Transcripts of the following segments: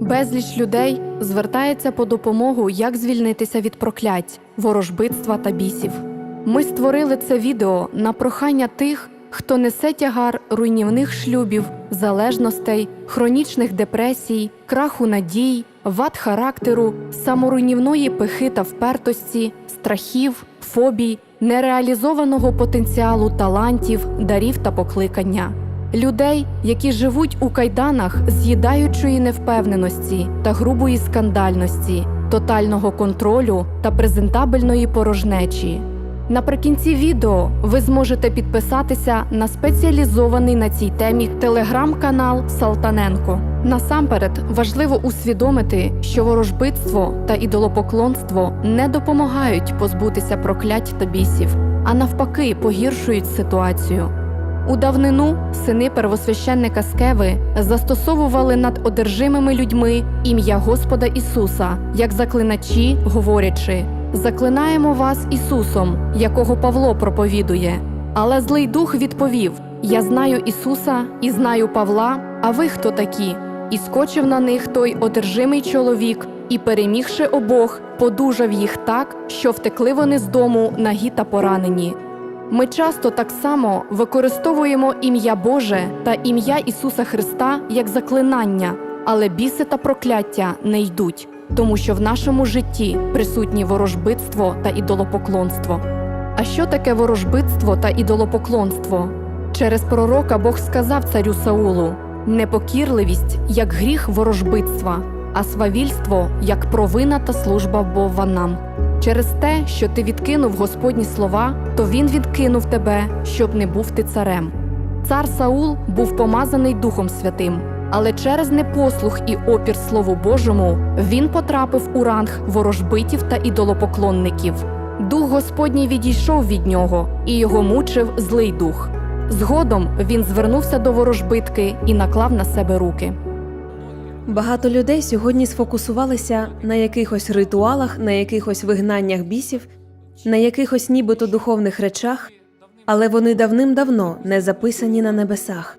Безліч людей звертається по допомогу, як звільнитися від проклять, ворожбитства та бісів. Ми створили це відео на прохання тих, хто несе тягар руйнівних шлюбів, залежностей, хронічних депресій, краху надій, вад характеру, саморуйнівної пихи та впертості, страхів, фобій, нереалізованого потенціалу талантів, дарів та покликання. Людей, які живуть у кайданах з'їдаючої невпевненості та грубої скандальності, тотального контролю та презентабельної порожнечі. Наприкінці відео ви зможете підписатися на спеціалізований на цій темі телеграм-канал Салтаненко. Насамперед важливо усвідомити, що ворожбитство та ідолопоклонство не допомагають позбутися проклять та бісів, а навпаки погіршують ситуацію. У давнину сини первосвященника Скеви застосовували над одержимими людьми ім'я Господа Ісуса, як заклиначі, говорячи: Заклинаємо вас Ісусом, якого Павло проповідує. Але злий дух відповів: Я знаю Ісуса і знаю Павла, а ви хто такі? І скочив на них той одержимий чоловік, і, перемігши обох, подужав їх так, що втекли вони з дому нагі та поранені. Ми часто так само використовуємо ім'я Боже та ім'я Ісуса Христа як заклинання, але біси та прокляття не йдуть, тому що в нашому житті присутні ворожбитство та ідолопоклонство. А що таке ворожбитство та ідолопоклонство? Через пророка Бог сказав царю Саулу: непокірливість як гріх ворожбитства, а свавільство як провина та служба Бованам. Через те, що ти відкинув Господні слова, то він відкинув тебе, щоб не був ти царем. Цар Саул був помазаний Духом Святим, але через непослух і опір Слову Божому він потрапив у ранг ворожбитів та ідолопоклонників. Дух Господній відійшов від нього, і його мучив злий дух. Згодом він звернувся до ворожбитки і наклав на себе руки. Багато людей сьогодні сфокусувалися на якихось ритуалах, на якихось вигнаннях бісів, на якихось нібито духовних речах, але вони давним-давно не записані на небесах.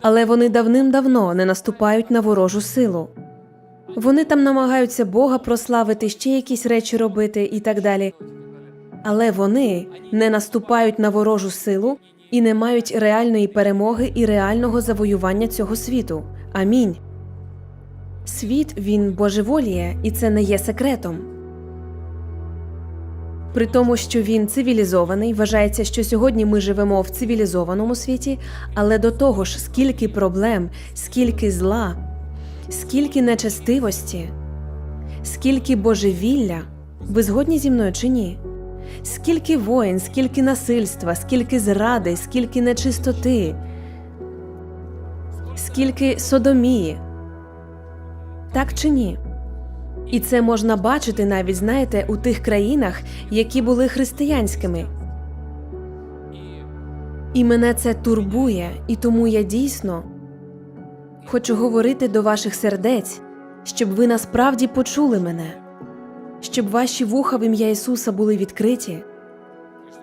Але вони давним-давно не наступають на ворожу силу. Вони там намагаються Бога прославити, ще якісь речі робити і так далі. Але вони не наступають на ворожу силу і не мають реальної перемоги і реального завоювання цього світу. Амінь. Світ він божеволіє, і це не є секретом. При тому, що він цивілізований, вважається, що сьогодні ми живемо в цивілізованому світі, але до того ж, скільки проблем, скільки зла, скільки нечестивості, скільки божевілля, ви згодні зі мною чи ні? Скільки воїн, скільки насильства, скільки зради, скільки нечистоти, скільки содомії. Так чи ні? І це можна бачити навіть, знаєте, у тих країнах, які були християнськими. І мене це турбує, і тому я дійсно хочу говорити до ваших сердець, щоб ви насправді почули мене, щоб ваші вуха в ім'я Ісуса були відкриті,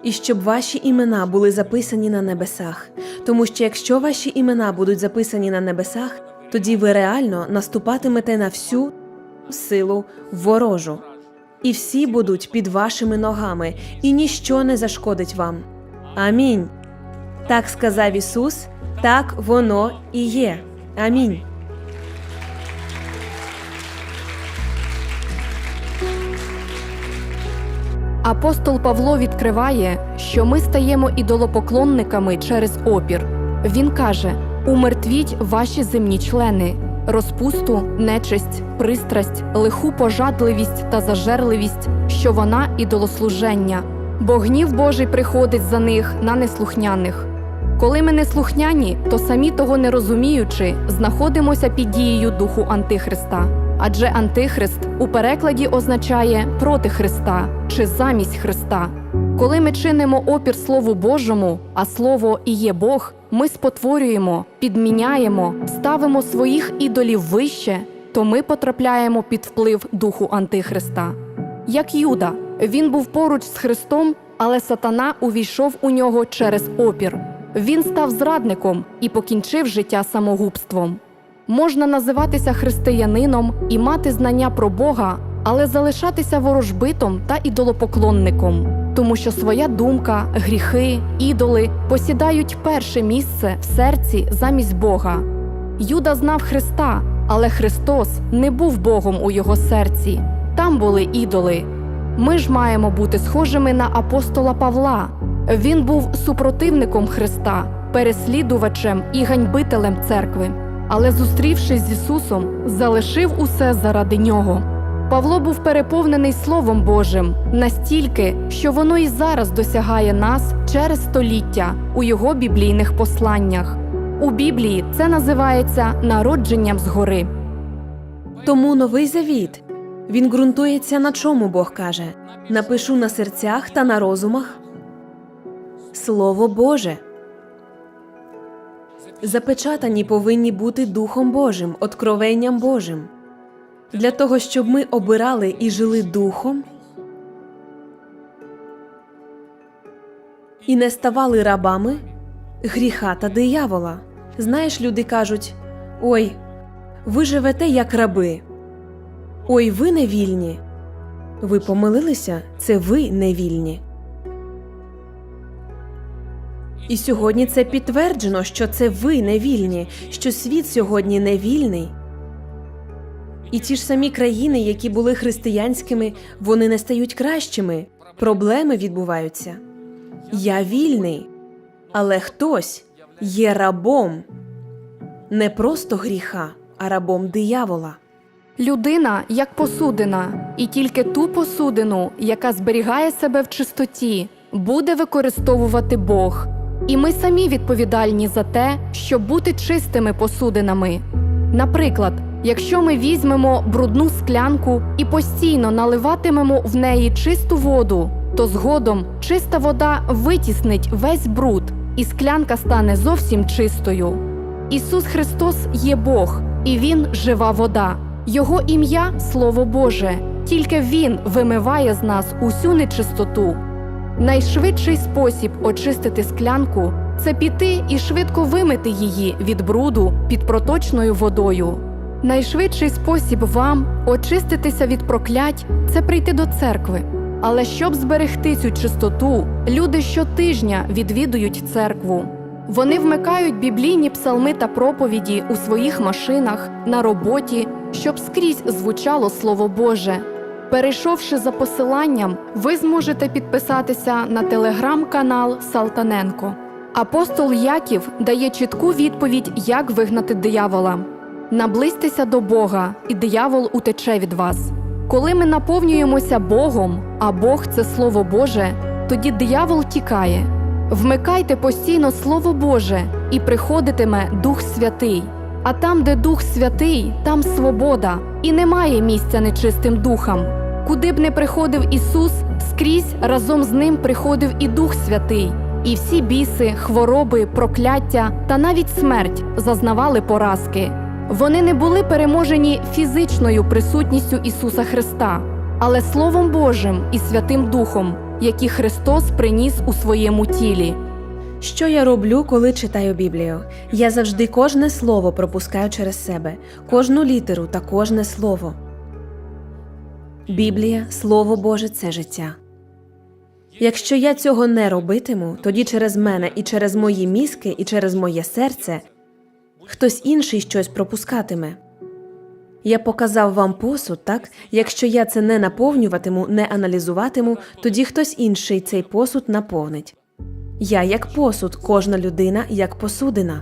і щоб ваші імена були записані на небесах. Тому що якщо ваші імена будуть записані на небесах, тоді ви реально наступатимете на всю силу ворожу, і всі будуть під вашими ногами, і ніщо не зашкодить вам. Амінь. Так сказав Ісус, так воно і є. Амінь. Апостол Павло відкриває, що ми стаємо ідолопоклонниками через опір. Він каже: умертвіть ваші земні члени, розпусту, нечисть, пристрасть, лиху пожадливість та зажерливість, що вона ідолослуження, бо гнів Божий приходить за них на неслухняних. Коли ми неслухняні, то самі того не розуміючи, знаходимося під дією духу Антихриста. Адже Антихрист у перекладі означає проти Христа чи замість Христа. Коли ми чинимо опір Слову Божому, а Слово і є Бог, ми спотворюємо, підміняємо, ставимо своїх ідолів вище, то ми потрапляємо під вплив духу Антихриста. Як Юда, він був поруч з Христом, але сатана увійшов у нього через опір. Він став зрадником і покінчив життя самогубством. Можна називатися християнином і мати знання про Бога, але залишатися ворожбитом та ідолопоклонником, тому що своя думка, гріхи, ідоли посідають перше місце в серці замість Бога. Юда знав Христа, але Христос не був Богом у його серці. Там були ідоли. Ми ж маємо бути схожими на апостола Павла. Він був супротивником Христа, переслідувачем і ганьбителем церкви. Але, зустрівшись з Ісусом, залишив усе заради нього. Павло був переповнений Словом Божим настільки, що воно і зараз досягає нас через століття у його біблійних посланнях. У Біблії це називається народженням згори. Тому новий завіт. Він ґрунтується на чому Бог каже: напишу на серцях та на розумах. Слово Боже. Запечатані повинні бути Духом Божим, откровенням Божим. Для того, щоб ми обирали і жили Духом і не ставали рабами гріха та диявола. Знаєш, люди кажуть: ой, ви живете як раби. Ой, ви не вільні. Ви помилилися, це ви не вільні. І сьогодні це підтверджено, що це ви не вільні, що світ сьогодні не вільний. І ті ж самі країни, які були християнськими, вони не стають кращими. Проблеми відбуваються. Я вільний, але хтось є рабом не просто гріха, а рабом диявола. Людина як посудина, і тільки ту посудину, яка зберігає себе в чистоті, буде використовувати Бог. І ми самі відповідальні за те, щоб бути чистими посудинами. Наприклад, якщо ми візьмемо брудну склянку і постійно наливатимемо в неї чисту воду, то згодом чиста вода витіснить весь бруд, і склянка стане зовсім чистою. Ісус Христос є Бог, і Він жива вода. Його ім'я Слово Боже. Тільки Він вимиває з нас усю нечистоту. Найшвидший спосіб очистити склянку це піти і швидко вимити її від бруду під проточною водою. Найшвидший спосіб вам очиститися від проклять це прийти до церкви. Але щоб зберегти цю чистоту, люди щотижня відвідують церкву. Вони вмикають біблійні псалми та проповіді у своїх машинах, на роботі, щоб скрізь звучало Слово Боже. Перейшовши за посиланням, ви зможете підписатися на телеграм-канал Салтаненко. Апостол Яків дає чітку відповідь, як вигнати диявола. Наблизьтеся до Бога, і диявол утече від вас. Коли ми наповнюємося Богом, а Бог це Слово Боже, тоді диявол тікає. Вмикайте постійно Слово Боже, і приходитиме Дух Святий. А там, де Дух Святий, там свобода, і немає місця нечистим духам. Куди б не приходив Ісус, скрізь разом з ним приходив і Дух Святий, і всі біси, хвороби, прокляття та навіть смерть зазнавали поразки. Вони не були переможені фізичною присутністю Ісуса Христа, але Словом Божим і Святим Духом, які Христос приніс у своєму тілі. Що я роблю, коли читаю Біблію? Я завжди кожне слово пропускаю через себе, кожну літеру та кожне слово. Біблія, Слово Боже це життя. Якщо я цього не робитиму, тоді через мене і через мої мізки, і через моє серце хтось інший щось пропускатиме. Я показав вам посуд, так? Якщо я це не наповнюватиму, не аналізуватиму, тоді хтось інший цей посуд наповнить. Я як посуд, кожна людина як посудина.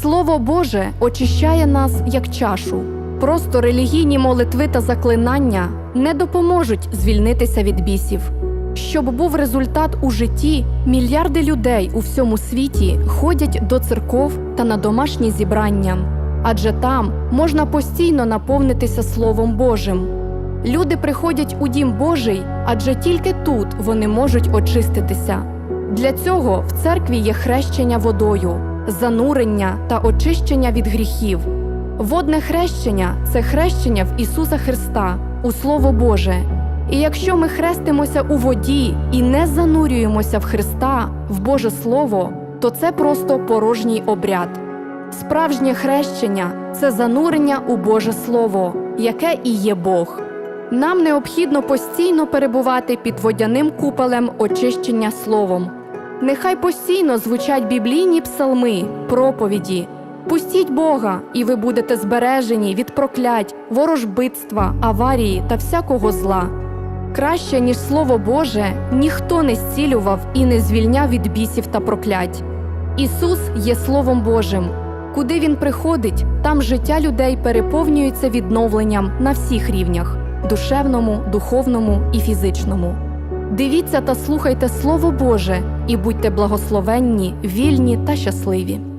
Слово Боже очищає нас як чашу. Просто релігійні молитви та заклинання не допоможуть звільнитися від бісів. Щоб був результат у житті, мільярди людей у всьому світі ходять до церков та на домашні зібрання, адже там можна постійно наповнитися Словом Божим. Люди приходять у дім Божий, адже тільки тут вони можуть очиститися. Для цього в церкві є хрещення водою, занурення та очищення від гріхів. Водне хрещення це хрещення в Ісуса Христа, у Слово Боже. І якщо ми хрестимося у воді і не занурюємося в Христа, в Боже Слово, то це просто порожній обряд. Справжнє хрещення це занурення у Боже Слово, яке і є Бог. Нам необхідно постійно перебувати під водяним куполем очищення словом. Нехай постійно звучать біблійні псалми, проповіді. Пустіть Бога, і ви будете збережені від проклять, ворожбитства, аварії та всякого зла. Краще, ніж Слово Боже, ніхто не зцілював і не звільняв від бісів та проклять. Ісус є Словом Божим. Куди Він приходить, там життя людей переповнюється відновленням на всіх рівнях душевному, духовному і фізичному. Дивіться та слухайте Слово Боже і будьте благословенні, вільні та щасливі.